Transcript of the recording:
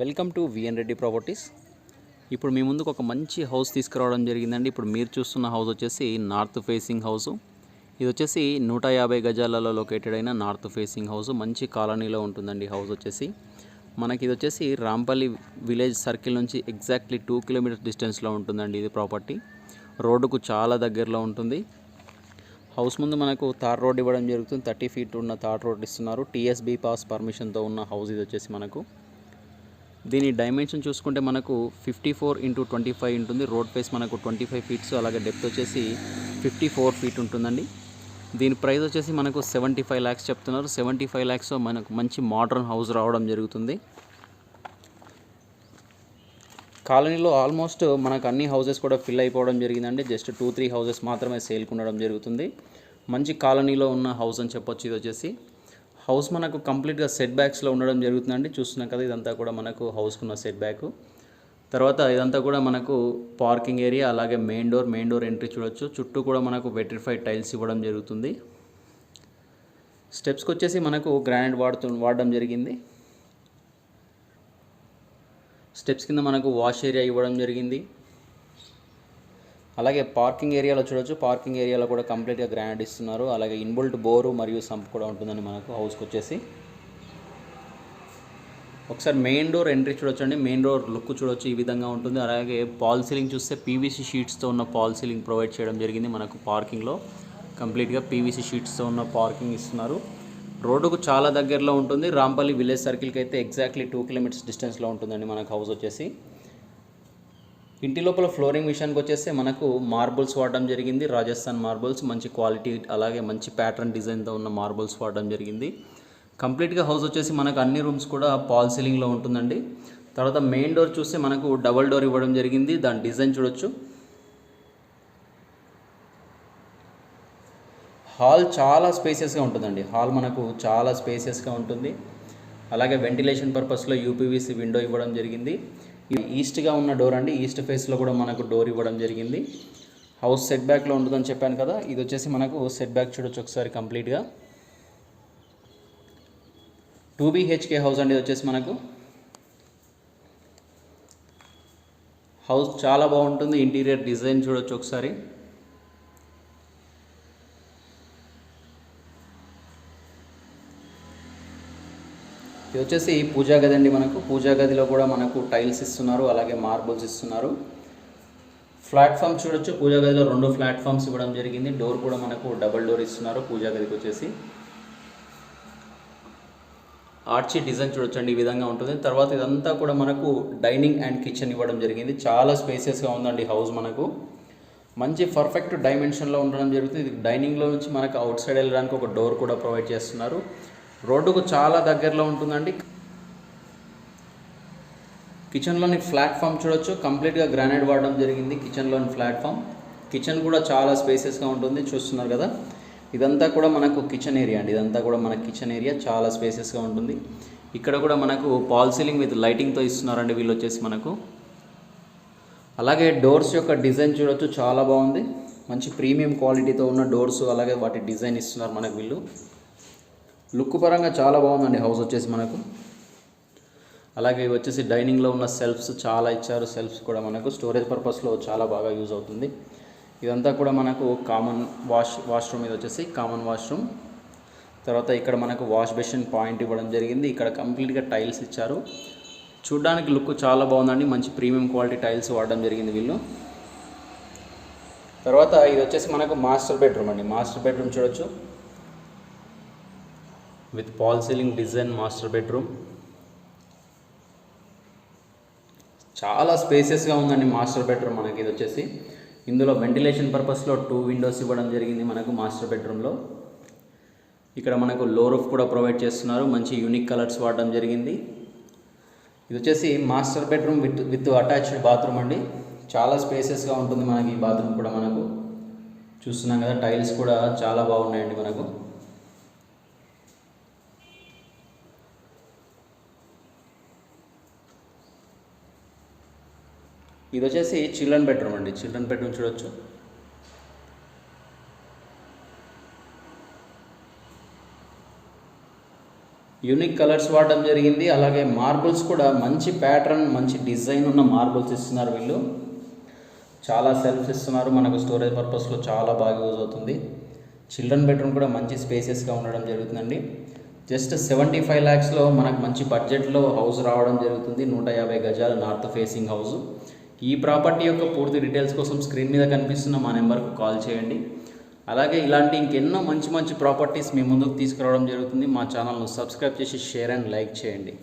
Welcome to VN Reddy properties ఇప్పుడు మీ ముందుకు ఒక మంచి హౌస్ తీసుకురావడం జరిగిందండి. ఇప్పుడు మీరు చూస్తున్న హౌస్ వచ్చేసి నార్త్ ఫేసింగ్ హౌస్. ఇది వచ్చేసి నూట యాభై గజాలలో లొకేటెడ్ అయిన నార్త్ ఫేసింగ్ హౌస్. మంచి కాలనీలో ఉంటుందండి హౌస్ వచ్చేసి. మనకి ఇది వచ్చేసి రాంపల్లి విలేజ్ సర్కిల్ నుంచి ఎగ్జాక్ట్లీ టూ కిలోమీటర్స్ డిస్టెన్స్లో ఉంటుందండి ఇది ప్రాపర్టీ. రోడ్డుకు చాలా దగ్గరలో ఉంటుంది. హౌస్ ముందు మనకు తార్ రోడ్ ఇవ్వడం జరుగుతుంది. థర్టీ ఫీట్ ఉన్న తార్ రోడ్ ఇస్తున్నారు. టీఎస్బీ పాస్ పర్మిషన్తో ఉన్న హౌస్ ఇది వచ్చేసి మనకు. దీని డైమెన్షన్ చూసుకుంటే మనకు fifty four into twenty five ఉంటుంది. రోడ్ ఫేస్ మనకు ట్వంటీ ఫైవ్ ఫీట్స్ అలాగే డెప్త్ వచ్చేసి ఫిఫ్టీ ఫోర్ ఫీట్ ఉంటుందండి. దీని ప్రైస్ వచ్చేసి మనకు సెవెంటీ ఫైవ్ ల్యాక్స్ చెప్తున్నారు. సెవెంటీ ఫైవ్ ల్యాక్స్ మనకు మంచి మోడర్న్ హౌస్ రావడం జరుగుతుంది. కాలనీలో ఆల్మోస్ట్ మనకు అన్ని హౌసెస్ కూడా ఫిల్ అయిపోవడం జరిగిందండి. జస్ట్ టూ త్రీ హౌసెస్ మాత్రమే సేల్కి ఉండడం జరుగుతుంది. మంచి కాలనీలో ఉన్న హౌస్ అని చెప్పొచ్చు ఇది వచ్చేసి. హౌస్ మనకు కంప్లీట్గా సెట్ బ్యాక్స్లో ఉండడం జరుగుతుందండి. చూస్తున్నాం కదా ఇదంతా కూడా మనకు హౌస్కున్న సెట్ బ్యాక్ తర్వాత ఇదంతా కూడా మనకు పార్కింగ్ ఏరియా అలాగే main door main door entry చూడొచ్చు. చుట్టూ కూడా మనకు వెట్రిఫైడ్ టైల్స్ ఇవ్వడం జరుగుతుంది. స్టెప్స్కి వచ్చేసి మనకు గ్రానైట్ వాడుతూ వాడడం జరిగింది. స్టెప్స్ కింద మనకు వాష్ ఏరియా ఇవ్వడం జరిగింది. అలాగే పార్కింగ్ ఏరియాలో చూడొచ్చు. పార్కింగ్ ఏరియాలో కూడా కంప్లీట్గా గ్రానైట్ ఇస్తున్నారు. అలాగే ఇన్బుల్ట్ బోరు మరియు సంప్ కూడా ఉంటుందని మనకు హౌస్కి వచ్చేసి ఒకసారి మెయిన్ డోర్ ఎంట్రీ చూడొచ్చండి. మెయిన్ డోర్ లుక్ చూడొచ్చు ఈ విధంగా ఉంటుంది. అలాగే పాల్ సీలింగ్ చూస్తే పీవీసీ షీట్స్తో ఉన్న పాల్ సీలింగ్ ప్రొవైడ్ చేయడం జరిగింది మనకు పార్కింగ్లో. కంప్లీట్గా పీవీసీ షీట్స్తో ఉన్న పార్కింగ్ ఇస్తున్నారు. రోడ్డుకు చాలా దగ్గరలో ఉంటుంది. రాంపల్లి విలేజ్ సర్కిల్కి అయితే ఎగ్జాక్ట్లీ టూ కిలోమీటర్స్ డిస్టెన్స్లో ఉంటుందండి మనకు హౌస్ వచ్చేసి. ఇంటి లోపల ఫ్లోరింగ్ విషయానికి వచ్చేస్తే మనకు మార్బుల్స్ వాడడం జరిగింది. రాజస్థాన్ మార్బుల్స్ మంచి క్వాలిటీ అలాగే మంచి ప్యాటర్న్ డిజైన్తో ఉన్న మార్బుల్స్ వాడడం జరిగింది. కంప్లీట్గా హౌస్ వచ్చేసి మనకు అన్ని రూమ్స్ కూడా పాల్ సీలింగ్లో ఉంటుందండి. తర్వాత మెయిన్ డోర్ చూస్తే మనకు డబల్ డోర్ ఇవ్వడం జరిగింది. దాని డిజైన్ చూడొచ్చు. హాల్ చాలా స్పేసియస్గా ఉంటుందండి. హాల్ మనకు చాలా స్పేసియస్గా ఉంటుంది. అలాగే వెంటిలేషన్ పర్పస్లో యూపీవీసీ విండో ఇవ్వడం జరిగింది. ఈస్ట్గా ఉన్న డోర్ అండి. ఈస్ట్ ఫేస్లో కూడా మనకు డోర్ ఇవ్వడం జరిగింది. హౌస్ సెట్ బ్యాక్లో ఉంటుందని చెప్పాను కదా ఇది వచ్చేసి మనకు సెట్ బ్యాక్ చూడొచ్చు ఒకసారి కంప్లీట్గా. టూ బీహెచ్కే హౌస్ అండి ఇది వచ్చేసి మనకు. హౌస్ చాలా బాగుంటుంది. ఇంటీరియర్ డిజైన్ చూడొచ్చు ఒకసారి. ఇది వచ్చేసి పూజా గది అండి మనకు. పూజా గదిలో కూడా మనకు టైల్స్ ఇస్తున్నారు అలాగే మార్బుల్స్ ఇస్తున్నారు. ప్లాట్ఫామ్ చూడొచ్చు. పూజా గదిలో రెండు ప్లాట్ఫామ్స్ ఇవ్వడం జరిగింది. డోర్ కూడా మనకు డబల్ డోర్ ఇస్తున్నారు పూజా గదికి వచ్చేసి. ఆర్చి డిజైన్ చూడొచ్చండి ఈ విధంగా ఉంటుంది. తర్వాత ఇదంతా కూడా మనకు డైనింగ్ అండ్ కిచెన్ ఇవ్వడం జరిగింది. చాలా స్పేసియస్గా ఉందండి హౌస్ మనకు. మంచి పర్ఫెక్ట్ డైమెన్షన్లో ఉండడం జరుగుతుంది. ఇది డైనింగ్లో నుంచి మనకు అవుట్ సైడ్ వెళ్ళడానికి ఒక డోర్ కూడా ప్రొవైడ్ చేస్తున్నారు. రోడ్డుకు చాలా దగ్గరలో ఉంటుందండి. కిచెన్లోని ప్లాట్ఫామ్ చూడొచ్చు. కంప్లీట్గా గ్రానైట్ వాడడం జరిగింది కిచెన్లోని ప్లాట్ఫామ్. కిచెన్ కూడా చాలా స్పేసెస్గా ఉంటుంది చూస్తున్నారు కదా. ఇదంతా కూడా మనకు కిచెన్ ఏరియా అండి. ఇదంతా కూడా మన కిచెన్ ఏరియా చాలా స్పేసెస్గా ఉంటుంది. ఇక్కడ కూడా మనకు పాల్ సీలింగ్ విత్ లైటింగ్తో ఇస్తున్నారండి వీళ్ళు వచ్చేసి మనకు. అలాగే డోర్స్ యొక్క డిజైన్ చూడొచ్చు చాలా బాగుంది. మంచి ప్రీమియం క్వాలిటీతో ఉన్న డోర్స్ అలాగే వాటి డిజైన్ ఇస్తున్నారు మనకు వీళ్ళు. లుక్ పరంగా చాలా బాగుందండి హౌస్ వచ్చేసి మనకు. అలాగే వచ్చేసి డైనింగ్లో ఉన్న సెల్ఫ్స్ చాలా ఇచ్చారు. సెల్ఫ్స్ కూడా మనకు. స్టోరేజ్ పర్పస్లో చాలా బాగా యూజ్ అవుతుంది. ఇదంతా కూడా మనకు కామన్ వాష్ వాష్రూమ్ ఇది వచ్చేసి కామన్ వాష్రూమ్. తర్వాత ఇక్కడ మనకు వాష్ బేసిన్ పాయింట్ ఇవ్వడం జరిగింది. ఇక్కడ కంప్లీట్గా టైల్స్ ఇచ్చారు. చూడ్డానికి లుక్ చాలా బాగుందండి. మంచి ప్రీమియం క్వాలిటీ టైల్స్ వాడడం జరిగింది వీళ్ళు. తర్వాత ఇది వచ్చేసి మనకు మాస్టర్ బెడ్రూమ్ అండి. మాస్టర్ బెడ్రూమ్ చూడొచ్చు. With fall ceiling design master bedroom చాలా స్పేసెస్గా ఉందండి మాస్టర్ బెడ్రూమ్ మనకి ఇది వచ్చేసి. ఇందులో వెంటిలేషన్ పర్పస్లో టూ విండోస్ ఇవ్వడం జరిగింది మనకు మాస్టర్ బెడ్రూమ్లో ఇక్కడ మనకు లో రూఫ్ కూడా ప్రొవైడ్ చేస్తున్నారు మంచి యూనిక్ కలర్స్ వాడడం జరిగింది. ఇది వచ్చేసి master bedroom with with attached bathroom అండి. చాలా స్పేసెస్గా ఉంటుంది మనకి ఈ బాత్రూమ్ కూడా మనకు. చూస్తున్నాం కదా టైల్స్ కూడా చాలా బాగున్నాయండి మనకు. ఇది వచ్చేసి చిల్డ్రన్ బెడ్రూమ్ అండి. చిల్డ్రన్ బెడ్రూమ్ చూడొచ్చు. యూనిక్ కలర్స్ వాడడం జరిగింది. అలాగే మార్బుల్స్ కూడా మంచి ప్యాటర్న్ మంచి డిజైన్ ఉన్న మార్బుల్స్ ఇస్తున్నారు వీళ్ళు. చాలా సెల్ఫ్ ఇస్తున్నారు. మనకు స్టోరేజ్ పర్పస్లో చాలా బాగా యూజ్ అవుతుంది. చిల్డ్రన్ బెడ్రూమ్ కూడా మంచి స్పేసెస్గా ఉండడం జరుగుతుందండి. జస్ట్ సెవెంటీ ఫైవ్ ల్యాక్స్లో మనకు మంచి బడ్జెట్లో హౌస్ రావడం జరుగుతుంది. నూట యాభై గజాల నార్త్ ఫేసింగ్ హౌస్. ఈ ప్రాపర్టీ యొక్క పూర్తి డీటెయిల్స్ కోసం స్క్రీన్ మీద కనిపిస్తున్న మా నెంబర్కు కాల్ చేయండి. అలాగే ఇలాంటి ఇంకెన్నో మంచి మంచి ప్రాపర్టీస్ మీ ముందుకు తీసుకురావడం జరుగుతుంది. మా ఛానల్ను సబ్స్క్రైబ్ చేసి షేర్ అండ్ లైక్ చేయండి.